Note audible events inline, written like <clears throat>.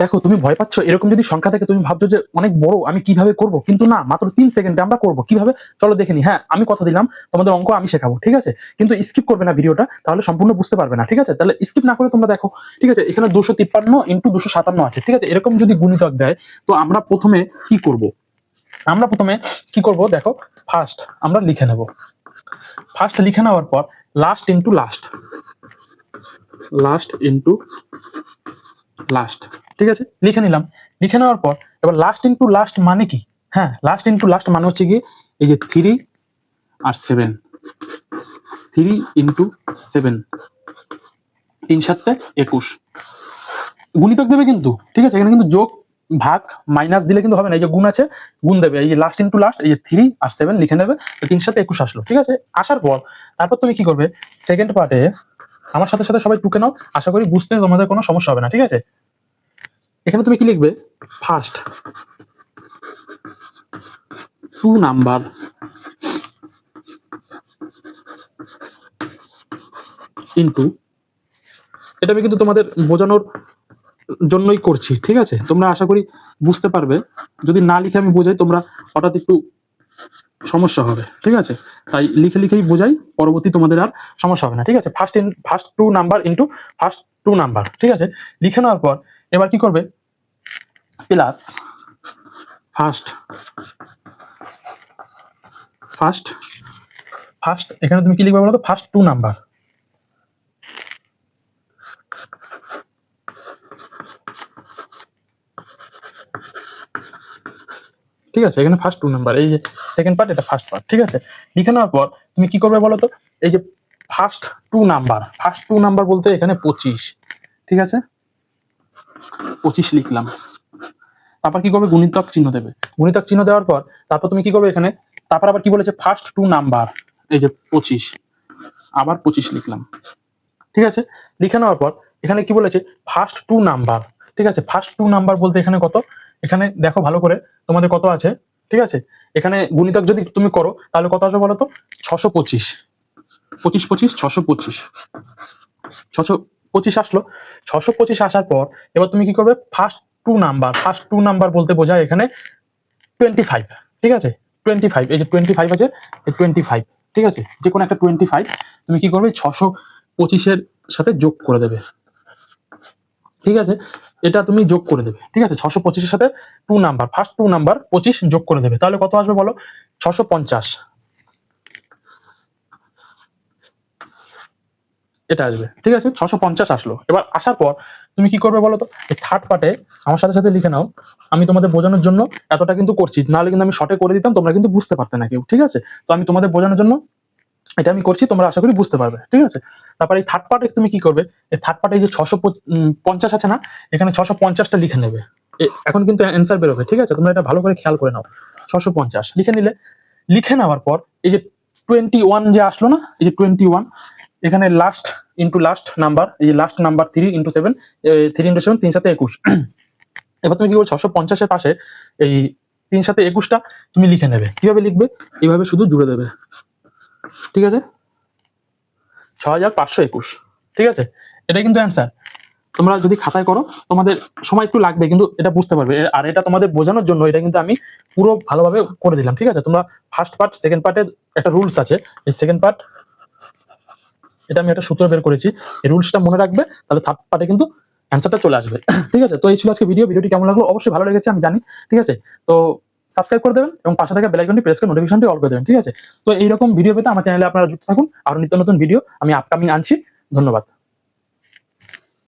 দেখো, তুমি ভয় পাচ্ছ, এরকম যদি সংখ্যা থাকে, তুমি ভাবছ যে অনেক বড়, আমি কীভাবে করব? কিন্তু না, মাত্র তিন সেকেন্ডে আমরা করব। কীভাবে? চলো দেখে নি। হ্যাঁ আমি কথা দিলাম, তোমাদের অঙ্ক আমি শেখাবো, ঠিক আছে? কিন্তু স্কিপ করবে না ভিডিওটা তাহলে সম্পূর্ণ বুঝতে পারবে না, ঠিক আছে? তাহলে স্কিপ না করে তোমরা দেখো, ঠিক আছে? এখানে দুশো তিপ্পান্ন ইন্টু দুশো সাতান্ন আছে, ঠিক আছে? এরকম যদি গুণিতক দেয়, তো আমরা প্রথমে কি করব? আমরা প্রথমে কি করব? দেখো ফার্স্ট আমরা লিখে নেব। ফার্স্ট লিখে নেওয়ার পর last into last last into last ঠিক আছে? লিখে নিলাম। লিখে নেওয়ার পর, এবার লাস্ট ইন্টু লাস্ট মানে কি? হ্যাঁ লাস্ট ইন্টু লাস্ট মানে হচ্ছে কি এই যে থ্রি আর সেভেন থ্রি ইন্টু সেভেন তিন সাতটা একুশ। গুণিতক দেবে কিন্তু, ঠিক আছে? এখানে কিন্তু যোগ, ভাগ মাইনাস দিলে কিন্তু হবে না। এই যে গুণ আছে, গুণ দেবে। এই যে লাস্ট ইন্টু লাস্ট এই যে থ্রি আর সেভেন লিখে নেবে। তিন সাথে একুশ আসলো, ঠিক আছে? আসার পর, তারপর তুমি কি করবে? সেকেন্ড পার্টে আমার সাথে সাথে সবাই টুকে নাও। আশা করি বুঝতে তোমাদের কোনো সমস্যা হবে না, ঠিক আছে? এখানে তুমি কি লিখবে? ফার্স্ট টু নাম্বার ইন্টু এটা আমি কিন্তু তোমাদের বোঝানোর জন্যই করছি, ঠিক আছে? তোমরা আশা করি বুঝতে পারবে। যদি না লিখে আমি বোঝাই, তোমরা হঠাৎ একটু সমস্যা হবে, ঠিক আছে? তাই লিখে লিখেই বোঝাই, পরবর্তী তোমাদের আর সমস্যা হবে না, ঠিক আছে? First in first two number into first two number ঠিক আছে? লিখে নেওয়ার পর এবার কি করবে? Plus first. ফার্স্ট? ফার্স্ট, এখানে তুমি কি লিখবে বলো তো ফার্স্ট টু নাম্বার। ঠিক আছে, এখানে ফার্স্ট টু নাম্বার, এই যে সেকেন্ড পার্ট এটা ফার্স্ট পার্ট ঠিক আছে? লিখে নেওয়ার পর তুমি কি করবে বলো তো এই যে first two number, first two number বলতে এখানে পঁচিশ, ঠিক আছে? পঁচিশ লিখলাম। তারপর কি করবে? গুণিতক চিহ্ন দেবে। গুণিতক চিহ্ন দেওয়ার পর তারপর তুমি কি করবে এখানে? তারপর আবার কি বলেছে? ফার্স্ট টু নাম্বার এই যে পঁচিশ। আবার পঁচিশ লিখলাম। ঠিক আছে? লিখে নেওয়ার পর এখানে কি বলেছে? ফার্স্ট টু নাম্বার ঠিক আছে? ফার্স্ট টু নাম্বার বলতে এখানে কত? এখানে দেখো ভালো করে তোমাদের কত আছে? ঠিক আছে? এখানে গুণিতক যদি তুমি করো, তাহলে কত আসবে বলো তো? ছশো পঁচিশ। পঁচিশ পঁচিশ, ছশো পঁচিশ। ছশো পঁচিশ আসলো। ছশো পঁচিশ আসার পর এবার তুমি কি করবে? First two number first two number বলতে বোঝায় এখানে টোয়েন্টি ফাইভ ঠিক আছে? টোয়েন্টি ফাইভ এই যে টোয়েন্টি ফাইভ আছে, এই টোয়েন্টি ফাইভ ঠিক আছে? যে কোনো একটা টোয়েন্টি ফাইভ তুমি কি করবে? ছশো পঁচিশের সাথে যোগ করে দেবে। ঠিক আছে? এটা তুমি যোগ করে দেবে, ঠিক আছে? ছশো পঁচিশের সাথে two number first two number পঁচিশ যোগ করে দেবে। তাহলে কত আসবে বলো? ছশো পঞ্চাশ। এটা আসবে, ঠিক আছে? ছশো পঞ্চাশ আসলো। এবার আসার পর তুমি কি করবে বলো তো? এই থার্ড পার্টে আমার সাথে সাথে লিখে নাও, আমি তোমাদের বোঝানোর জন্য এতটা কিন্তু করছি, নাহলে কিন্তু আমি শর্টে করে দিতাম, তোমরা কিন্তু বুঝতে পারতে না কেউ, ঠিক আছে? তো আমি তোমাদের বোঝানোর জন্য এটা আমি করছি, তোমরা আশা করি বুঝতে পারবে, ঠিক আছে? তারপর এই থার্ড পার্টে তুমি কি করবে? এই থার্ড পার্টে যে ছশো পঞ্চাশ আছে না, এখানে ছশো পঞ্চাশটা লিখে নেবে। এখন কিন্তু অ্যান্সার বেরোবে, ঠিক আছে? তোমরা এটা ভালো করে খেয়াল করে নাও, ছশো পঞ্চাশ, লিখে নিলে, লিখে নেওয়ার পর এই যে টোয়েন্টি ওয়ান যে আসলো না, এই যে টোয়েন্টি ওয়ান এখানে লাস্ট ইন্টু লাস্ট নাম্বার এই last number three into seven three into seven তিন সাথে একুশ। <clears throat> এবার তুমি কি করবে ছশো পঞ্চাশের পাশে এই তিন সাথে একুশটা তুমি লিখে নেবে। কীভাবে লিখবে? এইভাবে শুধু জুড়ে দেবে। ঠিক আছে? ছ হাজার পাঁচশো একুশ। ঠিক আছে? এটা কিন্তু অ্যান্সার তোমরা যদি খাতায় করো, তোমাদের সময় একটু লাগবে, কিন্তু এটা বুঝতে পারবে। আর এটা তোমাদের বোঝানোর জন্য এটা কিন্তু আমি পুরো ভালোভাবে করে দিলাম। ঠিক আছে? তোমরা ফার্স্ট পার্ট সেকেন্ড পার্টের একটা রুলস আছে। এই সেকেন্ড পার্ট এটা আমি একটা সূত্র বের করেছি। এই রুলসটা মনে রাখবে, তাহলে থার্ড পার্টে কিন্তু অ্যান্সারটা চলে আসবে। <coughs> ঠিক আছে? তো এই ছিল আজকে ভিডিও ভিডিওটি কেমন লাগল? অবশ্যই ভালো লেগেছে, আমি জানি। ঠিক আছে? তো সাবস্ক্রাইব করে দেবেন এবং পাশে থাকা বেলাইকনটি প্রেস করে নোটিফিকেশনটি অল করে দেবেন। ঠিক আছে? তো এইরকম ভিডিও পেতে আমার চ্যানেলে আপনারা যুক্ত থাকুন। আরও নিত্য নতুন ভিডিও আমি আপকামিং আনছি। ধন্যবাদ।